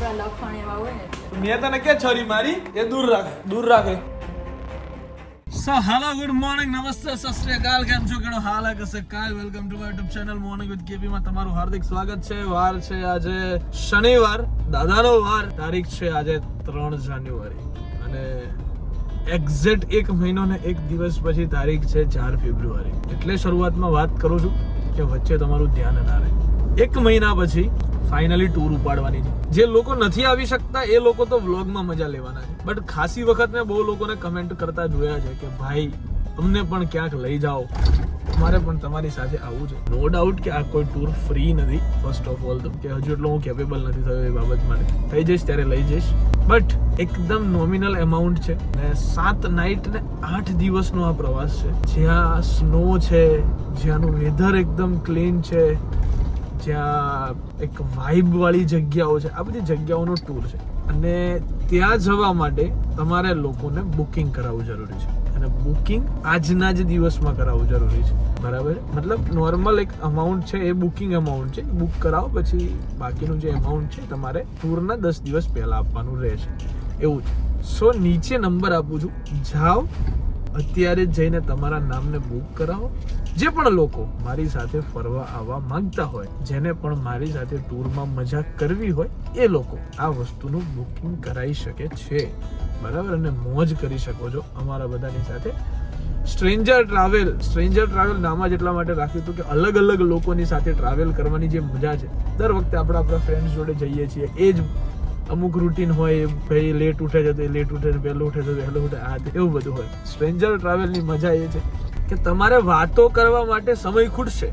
આપણા લખણ એવા હોય ને મેં તને કે છરી મારી? એ દૂર રાખ. દૂર રાખે સો હેલો ગુડ મોર્નિંગ નમસ્તે સત કેમ છો? કેનો હાલ હે? કસે કાલ? Welcome to my YouTube channel morning with KP માં તમારું હાર્દિક સ્વાગત છે. વાર છે આજે શનિવાર. દાદાનો વાર. તારીખ છે આજે ત્રણ જાન્યુઆરી. અને એક્ઝેક્ટ એક મહિનો ને એક દિવસ પછી તારીખ છે ચાર ફેબ્રુઆરી. એટલે શરૂઆતમાં વાત કરું છું કે વચ્ચે તમારું ધ્યાન ના રહે. એક મહિના પછી ફાઇનલી ટૂર ઉપાડવાની છે. જે લોકો નથી આવી શકતા, એ લોકો તો વ્લોગમાં મજા લેવાના છે. બટ ખાસી વખત મેં બહુ લોકોને કમેન્ટ કરતા જોયા છે કે, ભાઈ, અમને પણ ક્યાંક લઈ જાઓ. મારે પણ તમારી સાથે આવવું છે. નો ડાઉટ કે આ કોઈ ટૂર ફ્રી નથી ફર્સ્ટ ઓફ ઓલ તો. કે હજુ એટલો હું કેપેબલ નથી થયો એ બાબત માટે. થઈ જઈશ ત્યારે લઈ જઈશ. બટ એકદમ નોમિનલ એમાઉન્ટ છે. ને સાત નાઇટ ને આઠ દિવસનો આ પ્રવાસ છે. જ્યાં સ્નો છે, જ્યાંનું વેધર એકદમ ક્લીન છે. જ્યાં એક વાઇબ વાળી જગ્યાઓ છે. આ બધી જગ્યાઓનો ટૂર છે. અને ત્યાં જવા માટે તમારે લોકોને બુકિંગ કરાવવું જરૂરી છે. અને બુકિંગ આજના જ દિવસમાં કરાવવું જરૂરી છે. બરાબર? મતલબ નોર્મલ એક અમાઉન્ટ છે, એ બુકિંગ અમાઉન્ટ છે. બુક કરાવો, પછી બાકીનું જે અમાઉન્ટ છે, તમારે ટૂરના દસ દિવસ પહેલાં આપવાનું રહેશે. એવું છે. સો નીચે નંબર આપું છું. જાઓ અત્યારે જઈને તમારા નામને બુક કરાવો. જે પણ લોકો મારી સાથે ફરવા આવવા માંગતા હોય, જેને પણ મારી સાથે ટૂરમાં મજા કરવી હોય, એ લોકો આ વસ્તુનું બુકિંગ કરાવી શકે છે. બરાબર? અને મોજ કરી શકો છો અમારા બધાની સાથે. સ્ટ્રેન્જર ટ્રાવેલ સ્ટ્રેન્જર ટ્રાવેલ નામ એટલા માટે રાખ્યું હતું કે અલગ અલગ લોકોની સાથે ટ્રાવેલ કરવાની જે મજા છે. દર વખતે આપણે આપણા ફ્રેન્ડ્સ જોડે જઈએ છીએ, એ જ અમુક રૂટીન હોય ભાઈ લેટ ઉઠે છે તો લેટ ઉઠે છે, વહેલું ઉઠે તો વહેલું ઉઠે આ એવું બધું હોય. સ્ટ્રેન્જર ટ્રાવેલની મજા એ છે કે તમારે વાતો કરવા માટે સમય ખૂટશે,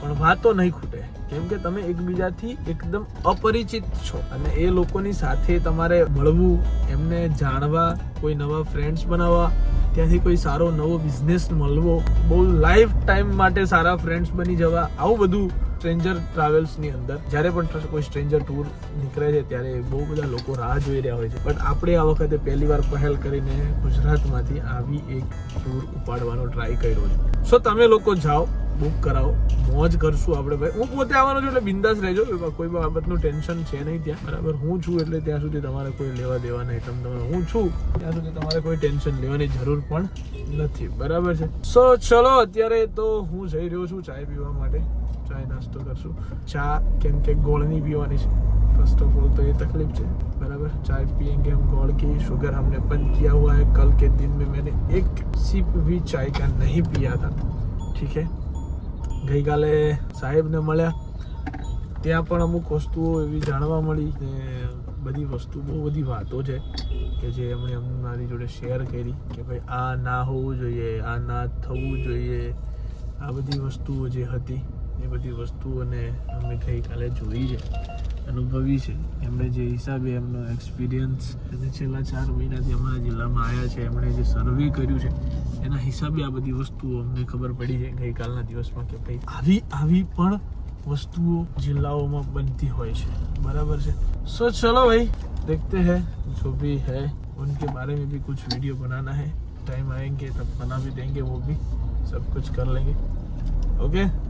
પણ વાતો નહીં ખૂટે. કેમ કે તમે એકબીજાથી એકદમ અપરિચિત છો અને એ લોકોની સાથે તમારે મળવું, એમને જાણવા, કોઈ નવા ફ્રેન્ડ્સ બનાવવા, ત્યાંથી કોઈ સારો નવો બિઝનેસ મળવો, બહુ લાઈફ ટાઈમ માટે સારા ફ્રેન્ડ્સ બની જવા, આવું બધું સ્ટ્રેન્જર ટ્રાવેલ્સની અંદર, જ્યારે પણ કોઈ સ્ટ્રેન્જર ટૂર નીકળે છે, ત્યારે બહુ બધા લોકો રાહ જોઈ રહ્યા હોય છે. બટ આપણે આ વખતે પહેલી વાર પહેલ કરીને ગુજરાતમાંથી આવી એક ટૂર ઉપાડવાનો ટ્રાય કર્યો છે. સો તમે લોકો જાઓ બુક કરાવો. મોજ કરશું આપણે ભાઈ. હું પોતે આવવાનો છું એટલે બિંદાસ રહેજો. કોઈ બાબતનું ટેન્શન છે નહીં ત્યાં. બરાબર, હું છું એટલે ત્યાં સુધી તમારે કોઈ લેવા દેવા નહીં તમે તમે હું છું ત્યાં સુધી તમારે કોઈ ટેન્શન લેવાની જરૂર પણ નથી. બરાબર છે? સો ચલો, અત્યારે તો હું જઈ રહ્યો છું ચાય પીવા માટે. ચાય નાસ્તો કરશું ચા કેમ કે ગોળની પીવાની છે फर्स्ट ऑफ ऑल तो ये तकलीफ है बराबर चाय पियेंगे हम गोड़ की शुगर हमने बंद किया हुआ है कल के दिन में मैंने एक सिप भी चाय का नहीं पिया था ठीक है ગઈકાલે સાહેબને મળ્યા ત્યાં પણ અમુક વસ્તુઓ એવી જાણવા મળી ને બધી વસ્તુ બહુ બધી વાતો છે કે જે એમણે અમને મારી જોડે શેર કરી કે ભાઈ આ ના હોવું જોઈએ આ ના થવું જોઈએ આ બધી વસ્તુઓ જે હતી એ બધી વસ્તુઓને અમે ગઈકાલે જોઈ છે અનુભવી છે એમણે જે હિસાબે એમનો એક્સપિરિયન્સ અને છેલ્લા ચાર મહિનાથી અમારા જિલ્લામાં આવ્યા છે એમણે જે સર્વે કર્યું છે એના હિસાબે આ બધી વસ્તુઓ અમને ખબર પડી છે ગઈકાલના દિવસમાં કે ભાઈ આવી આવી પણ વસ્તુઓ જિલ્લાઓમાં બનતી હોય છે બરાબર છે સો ચલો ભાઈ देखते हैं जो भी है उनके बारे में भी कुछ वीडियो बनाना है टाइम आएंगे तब बना भी देंगे वो भी सब कुछ कर लेंगे ओके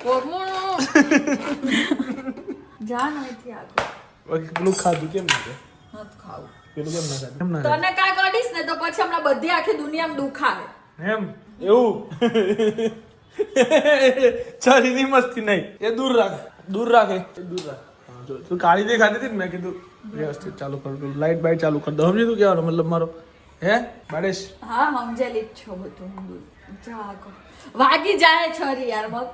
જાન અહીંથી આગળ. પેલું ખાધું કેમ નથી ખાવું. પેલું કેમ ના ખાધું? ના તને કાંઈ કાઢીશ ને તો પછી હમણાં બધી આખી દુનિયામાં દુખાવે. એમ? એવું? છરીની મસ્તી નહીં. એ દૂર રાખ. દૂર રાખે દૂર રાખ. જો તું કાળી દે ખાધી હતી ને મેં કીધું વ્યવસ્થિત ચાલુ કર. લાઈટ બાઈટ ચાલુ કર. દો સમજી તું કહેવાનો મતલબ મારો. હે બાળેશ હા સમજે લી છો બધું હું જાગો વાગી જાય છરી યાર મગ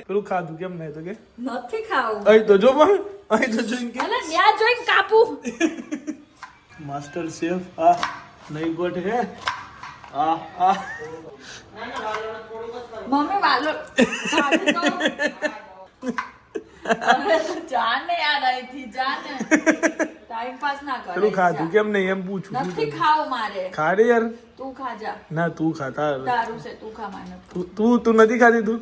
પેલું ખાધું કેમ નહીં તો કે નથી ખાવું અહીં તો જો પણ અહીં તો જોઈને કે અલા ન્યા જોઈને કાપુ માસ્ટર શેફ આ નહીં ગોટ હે આ આ મમ્મી વાલો જાને યાર અહીંથી જાને ના કરે પેલું ખાધું કેમ નહીં એમ પૂછું નથી ખાવ મારે. ખા યાર. તું ખાજા ના તું ખાતા તારું. છે તું ખા માને તું તું નથી ખાધી તું?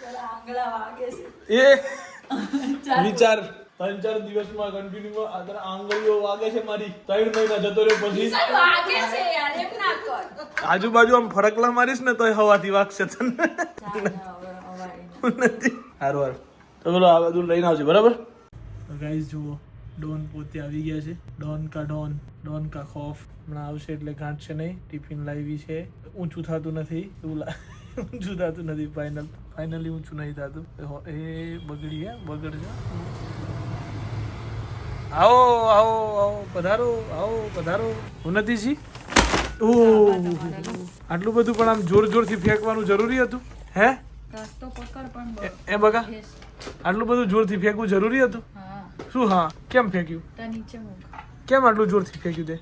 પેલા આંગળા વાગે છે. એ. વિચાર. ત્રણ ચાર દિવસમાં કન્ટિન્યુ આંગળીઓ વાગે છે મારી. ત્રણ મહિના જતો રહ્યો પછી. ચાલ, વાગે છે યાર એમ ના કર. આજુબાજુ આમ ફરકલા મારીશ ને તોય હવાથી વાગશે તને. નથી. હારું હારું. તો બોલો આ બધું લઈને આવજો, બરાબર? ગાઈઝ જુઓ, ડોન પોતે આવી ગયા છે. ડોન કા ડોન ડોન કા ખોફ. હમણાં આવશે એટલે ગાંઠશે નહીં, ટિફિન લાવી છે. ઊંચું થતું નથી, એવું ઊંચું થતું નથી ફાઇનલ ફાઇનલી ઊંચું નહીં થતું. એ બગડી હે બગડજો. આવો આવો આવો, પધારો આવો, પધારો. હું ઉન્નતિજી. ઓહ આટલું બધું પણ આમ જોર જોરથી ફેંકવાનું જરૂરી હતું, હે? એ- એ બગા આટલું બધું જોરથી ફેંકવું જરૂરી હતું? હા. શું હા? કેમ ફેંક્યું? કેમ આટલું જોરથી ફેંક્યું તે?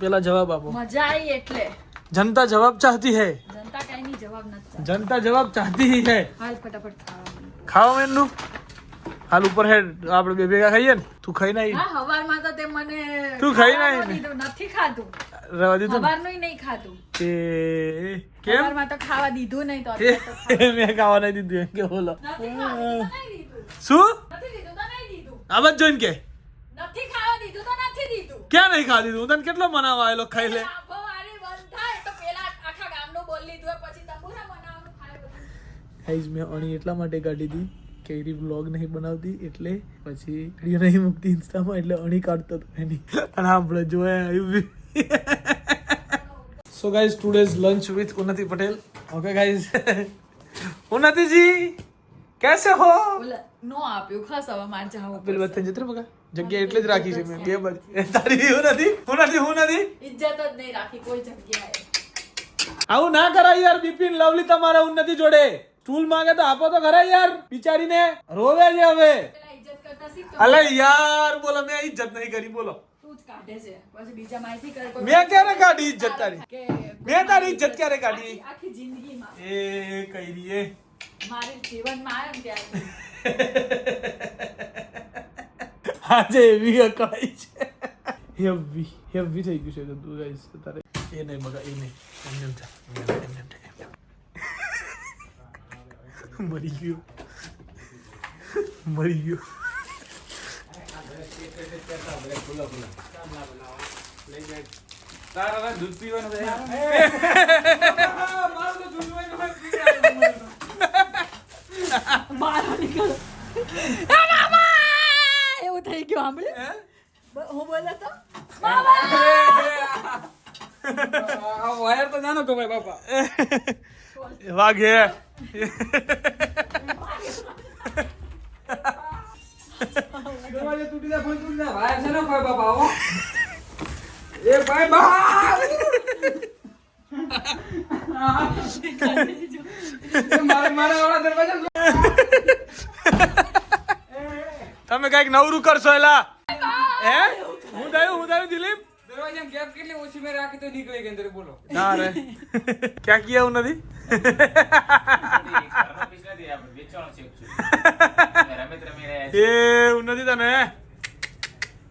પેલા જવાબ આપો. મજા આવી એટલે. જનતા જવાબ ચાહતી હૈ. જનતા કઈ ની જવાબ નથી જનતા જવાબ ચાહતી है હાલ ફટાફટ. ખાવા મેનનું હાલ ઉપર હે આપણે બે ભેગા ખાઈએ ને. તું ખાઈ નાઈ. હા હવારમાં તો તે મને તું ખાઈ નહીં નાઈ નથી ખાધું. રવા દીધું ને? નહીં ખાતું એ કેમ? હવારમાં તો ખાવા દીધું નહીં તો તો મેં ખાવા નહીં દીધું એમ કે બોલો. તો શું? તો દીધું. આવાજ જોઈને કે. નથી ખાવા દીધું તો નથી દીધું. ક્યાં નહીં ખાવા દીધું? તને કેટલો મનાવા આવેલો ખાઈ લે? તો. ગાઈઝ મેં અણી એટલા માટે કાઢી હતી કે એની વ્લોગ નહીં બનાવતી એટલે પછી વીડિયો નહીં મૂકતી ઇન્સ્ટામાં એટલે અણી કાઢતો હતો એની. અને આપણે જોયા આવ્યું so guys today's lunch with Unnati Patel okay guys ઉન્નતિજી કેસે હો નો આપ્યું ખાસ હવે માર જાવ પેલી પડશે. વાત બગા જગ્યા એટલે જ રાખી છે મેં. બે બાજુ તારી હું નથી? હું નથી હું નથી? ઇજ્જત જ નહીં રાખી કોઈ જગ્યાએ. આવું ના કરાય યાર બિપિન લવલી તમારે ઉન્નતિ જોડે. સ્ટૂલ માંગે તો આપો તો ખરા યાર બિચારીને. રોવે છે હવે. અલે યાર બોલો મેં ઇજ્જત નહીં કરી બોલો. તું જ કાઢે છે. પછી બીજા માહિતી કરે મેં ક્યારે કાઢી ઇજ્જત તારી મેં તારી ઇજ્જત ક્યારે કાઢી આખી- જિંદગીમાં. એ કઈ રીએ મારે જીવનમાં આવ્યો ત્યારે. આજે એવી અકળાઈ છે. હેવી હેવી થઈ ગયું છે તું ગાઈસ તારે. એ નહીં મગા એ નહીં. એમને એમ. એમને એમ, એવું થઈ ગયું સાંભળ્યું? બ- હું બોલે તો વાયર તો જાનો કમાય બાપા વાઘે છે ને કોઈ બાપા એ ભાઈ બા તમે કંઈક નવરું કરશો એલા. હે? હું થયું હું થયું દિલીપ? દરવાજા ગેપ કેટલી ઓછી મેં રાખી તો નીકળી ગઈ અંદર બોલો. ના રે. ક્યાં કિયા હું નથી? એ હું નથી તને?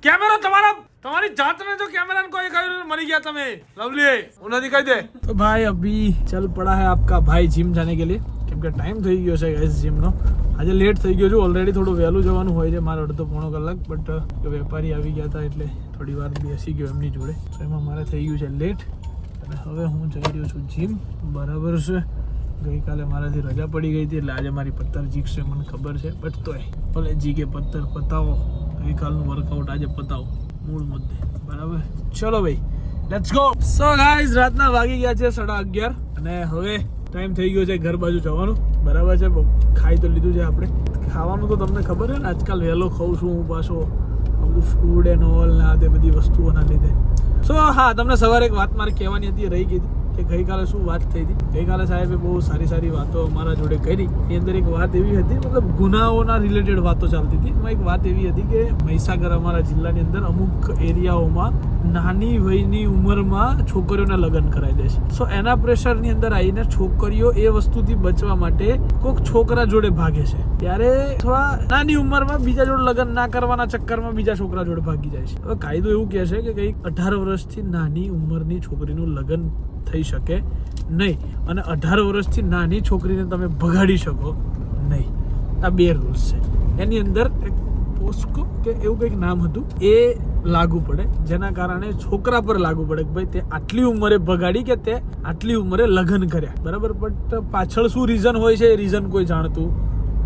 કેમેરો તમારા તમારી જાતને જો કેમેરા કોઈ કહ્યું મરી ગયા તમે. લવલી હું નથી કહી દે. તો ભાઈ અભી ચલ પડા હે આપકા ભાઈ જીમ જાને કે લિયે. કેમ કે ટાઈમ થઈ ગયો છે ગાઈસ જીમ નો. આજે લેટ થઈ ગયો છું ઓલરેડી થોડું વહેલું જવાનું હોય છે, મારે અડધો પોણો કલાક બટ વેપારી આવી ગયા હતા એટલે થોડી વાર બેસી ગયો એમની જોડે. તો એમાં મારે થઈ ગયું છે લેટ અને હવે હું જઈ રહ્યો છું જીમ બરાબર છે. ગઈકાલે મારાથી રજા પડી ગઈ હતી એટલે આજે મારી પત્તર જીકશે મને ખબર છે. બટ તોય, ભલે જીકે પત્તર પતાવો. ગઈકાલનું વર્કઆઉટ આજે પતાવો. મૂળ મુદ્દે. બરાબર? ચલો ભાઈ લેટ્સ ગો સો ગાઈઝ રાતના વાગી ગયા છે સાડા અગિયાર અને હવે ટાઈમ થઈ ગયો છે ઘર બાજુ જવાનું. બરાબર છે? ખાઈ તો લીધું છે આપણે. ખાવાનું તો તમને ખબર છે ને, આજકાલ વહેલો ખાઉં છું હું પાછો. બધું ફૂડ એન્ડ ઓલ ને આ તે બધી વસ્તુઓના લીધે. સો હા, તમને સવારે એક વાત મારે કહેવાની હતી, રહી ગઈ હતી. કે ગઈકાલે શું વાત થઈ હતી? ગઈકાલે સાહેબે બહુ સારી સારી વાતો અમારા જોડે કરી. એની અંદર એક વાત એવી હતી, મતલબ ગુનાઓના રિલેટેડ વાતો ચાલતી હતી. એમાં એક વાત એવી હતી કે મહીસાગર અમારા જિલ્લાની અંદર અમુક એરિયાઓમાં નાની વયની ઉંમરમાં છોકરીઓના લગ્ન કરાવી દે છે. સો એના પ્રેશરની અંદર આવીને છોકરીઓ એ વસ્તુથી બચવા માટે કોઈક છોકરા જોડે ભાગે છે. ત્યારે થોડા નાની ઉંમરમાં બીજા જોડે લગ્ન ના કરવાના ચક્કરમાં બીજા છોકરા જોડે ભાગી જાય છે. હવે કાયદો એવું કહે છે કે કંઈક અઢાર વર્ષથી નાની ઉંમરની છોકરીનું લગ્ન થઈ શકે નહીં. અને અઢાર વર્ષથી નાની છોકરીને તમે ભગાડી શકો નહીં. આ બે રૂલ્સ છે. એની અંદર એક પોસ્કો કે એવું કંઈક નામ હતું, એ લાગુ પડે. જેના કારણે છોકરા પર લાગુ પડે કે ભાઈ તે આટલી ઉંમરે ભગાડી કે તે આટલી ઉંમરે લગ્ન કર્યા. બરાબર? બટ પાછળ શું રીઝન હોય છે એ રીઝન કોઈ જાણતું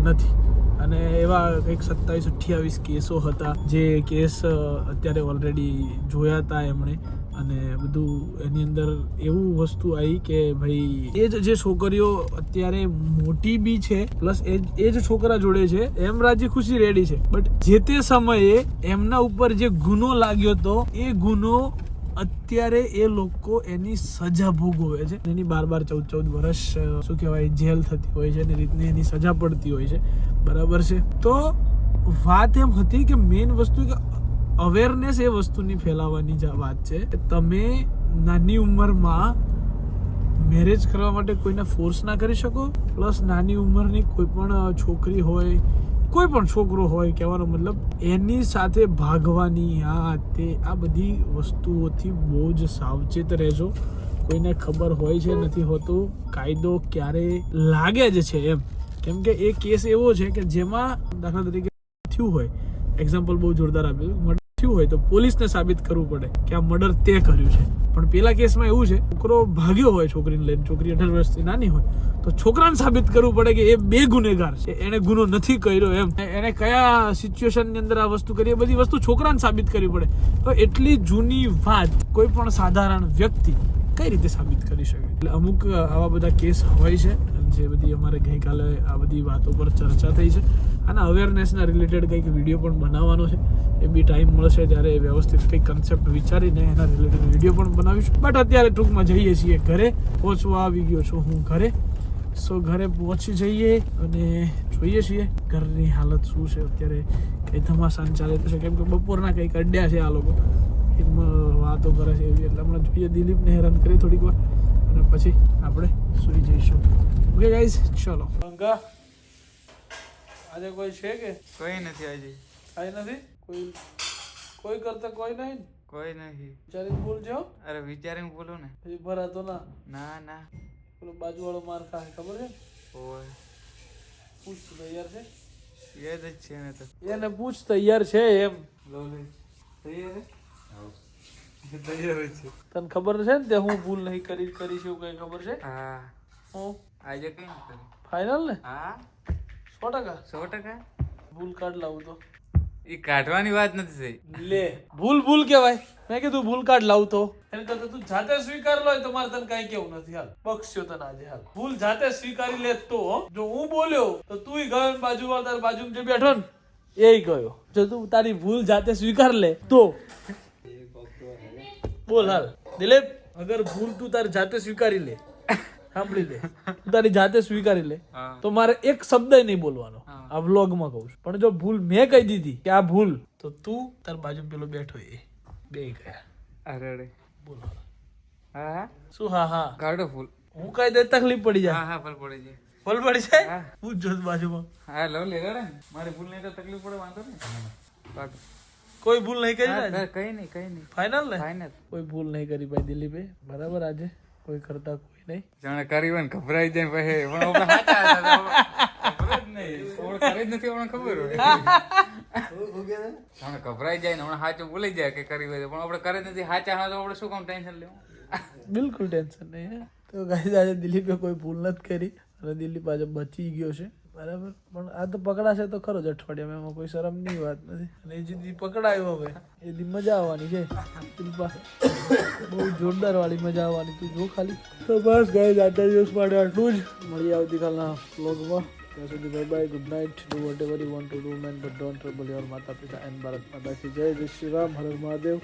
નથી. અને એવા કંઈક સત્તાવીસ અઠ્યાવીસ કેસો હતા. જે કેસ અત્યારે ઓલરેડી જોયા હતા એમણે. અને બધું એની અંદર એવું વસ્તુ આવી કે ભાઈ, એ જ જે છોકરીઓ અત્યારે મોટી બી છે, પ્લસ એ એ જ છોકરા જોડે છે, એમ રાજી ખુશી રેડી છે. બટ જે તે સમયે એમના ઉપર જે ગુનો લાગ્યો હતો એ ગુનો અત્યારે એ લોકો એની સજા ભોગવે છે. એની બાર બાર ચૌદ ચૌદ વર્ષ શું કહેવાય, જેલ થતી હોય છે એની રીતની એની સજા પડતી હોય છે. બરાબર છે? તો વાત એમ હતી કે મેઇન વસ્તુ કે અવેરનેસ એ વસ્તુની ફેલાવવાની વાત છે. તમે નાની ઉંમરમાં મેરેજ કરવા માટે કોઈને ફોર્સ ના કરી શકો પ્લસ નાની ઉંમરની કોઈ પણ છોકરી હોય, કોઈ પણ છોકરો હોય, કહેવાનો મતલબ એની સાથે ભાગવાની આ તે આ બધી વસ્તુઓથી બહુ જ સાવચેત રહેજો. કોઈને ખબર હોય છે, નથી હોતું, કાયદો ક્યારે લાગે જ છે એમ. કેમ કે એ કેસ એવો છે કે જેમાં દાખલા તરીકે થયું હોય. એક્ઝામ્પલ બહુ જોરદાર આપ્યું થયું હોય તો પોલીસને સાબિત કરવું પડે કે આ મર્ડર તે કર્યું છે. પણ પેલા કેસમાં એવું છે, છોકરો ભાગ્યો હોય છોકરીને લઈને, છોકરી અઢાર વર્ષથી નાની હોય, તો છોકરાને સાબિત કરવું પડે કે એ બે ગુનેગાર છે. એને ગુનો નથી કર્યો એમ. એને કયા સિચ્યુએશનની અંદર આ વસ્તુ કરી, એ બધી વસ્તુ છોકરાને સાબિત કરવી પડે. તો એટલી જૂની વાત કોઈ પણ સાધારણ વ્યક્તિ કઈ રીતે સાબિત કરી શકે? એટલે અમુક આવા બધા કેસ હોય છે, જે બધી અમારે ગઈકાલે આ બધી વાતો પર ચર્ચા થઈ છે. અને અવેરનેસના રિલેટેડ કંઈક વીડિયો પણ બનાવવાનો છે. એ બી ટાઈમ મળશે ત્યારે વ્યવસ્થિત કંઈક કન્સેપ્ટ વિચારીને એના રિલેટેડ વીડિયો પણ બનાવીશું. બટ અત્યારે ટૂંકમાં જઈએ છીએ ઘરે. પહોંચવા આવી ગયો છું હું ઘરે. સો ઘરે પહોંચી જઈએ અને જોઈએ છીએ ઘરની હાલત શું છે. અત્યારે કંઈ ધમાસાન ચાલે છે કેમ કે બપોરના કંઈક અડ્યા છે આ લોકો. એમાં વાતો કરે છે એવી. એટલે હમણાં જોઈએ દિલીપને હેરાન કરી થોડીક વાર. અને પછી આપણે સુઈ જઈશું. ઓકે ગાઈઝ ચલો. અંકા આજે કોઈ છે કે? કોઈ નથી આજે. કાંઈ નથી? કોઈ કોઈ કરતા કોઈ નહીં કોઈ નથી. વિચારીને જો અરે વિચારીને ભૂલો ને. પછી ભરાતો ના? ના ના. પેલો બાજુવાળો માર ખાય ખબર છે? ઓય. પૂછ તૈયાર છે? યાદ જ છે ને તો. એને પૂછ તૈયાર છે એમ. લો લે. તૈયાર છે? તને ખબર છે ને તે હું ભૂલ નહીં કરી કરી છે એવું કઈ ખબર છે? હા. હું? આજે કઈ ફાઇનલ ને? હા. સો ટકા? સો ટકા? ભૂલ કાઢ લાવું તો. એ કાઢવાની વાત નથી થઈ. લે ભૂલ ભૂલ કહેવાય. મેં કીધું ભૂલ કાઢ તો. એને કરતા તું જાતે સ્વીકાર લો તો મારે તને કઈ કેવું નથી. હાલ બક્ષ્યો તને આજે હાલ. ભૂલ જાતે સ્વીકારી લે તો જો હું બોલ્યો તો તું ગયો ને બાજુ વાળા તારી બાજુ જે બેઠો ને એ ગયો. જો તું તારી ભૂલ જાતે સ્વીકાર લે તો. બોલ હાલ. દિલીપ અગર ભૂલ તું તારી જાતે સ્વીકારી લે. સાંભળી લે. તું તારી જાતે સ્વીકારી લે તો મારે એક શબ્દ નહીં બોલવાનો. આ વ્લોગમાં કહું છું. પણ જો ભૂલ મેં કહી દીધી કે આ ભૂલ તો તું તાર બાજુ પેલો બેઠો એ. બે ગયા. અરે અરે. બોલ હા શું? હા હા. ગાડો ફૂલ. હું કઈ દે તકલીફ પડી જાય. હા હા ફલ પડી જાય. ફલ પડી જાય? હું. પૂછજો બાજુમાં. હા લો લે રે મારી ભૂલ નહીં તો તકલીફ પડે વાંધો નહીં. કોઈ ભૂલ નહીં કરી ને કઈ નહીં કઈ નહીં. ફાઇનલ ને? ફાઇનલ કોઈ ભૂલ નહીં કરી ભાઈ દિલીપે બરાબર આજે? કોઈ કરતા કોઈ નહીં. જાણે કરી હોય ને ગભરાઈ જાય પછી પણ સાચા ખબર જ નહીં. કરી જ નથી આપણને ખબર હોય. જાણે ગભરાઈ જાય ને હમણાં સાચું ભૂલી જાય કે કરી હોય પણ આપણે કરે જ નથી સાચા હા તો આપણે શું કામ ટેન્શન લેવું? બિલકુલ ટેન્શન નહીં તો ગાઈઝ આજે દિલીપે કોઈ ભૂલ નથી કરી. અને દિલીપ આજે બચી ગયો છે. બરાબર? પણ આ તો પકડાશે તો ખરો જ અઠવાડિયામાં, એમાં કોઈ શરમની વાત નથી. અને એ જીદી પકડાયો હવે. એ દી મજા આવવાની છે. બહુ જોરદાર વાળી મજા આવવાની. તું જો ખાલી. તો બસ ગઈ આજના દિવસ માટે આટલું જ. મળી આવતીકાલના બ્લોગમાં ત્યાં સુધી bye bye good night do whatever you want to do man but don't trouble your માતા પિતા એન્ડ ભારત માતા જય જય શ્રી રામ હર મહાદેવ.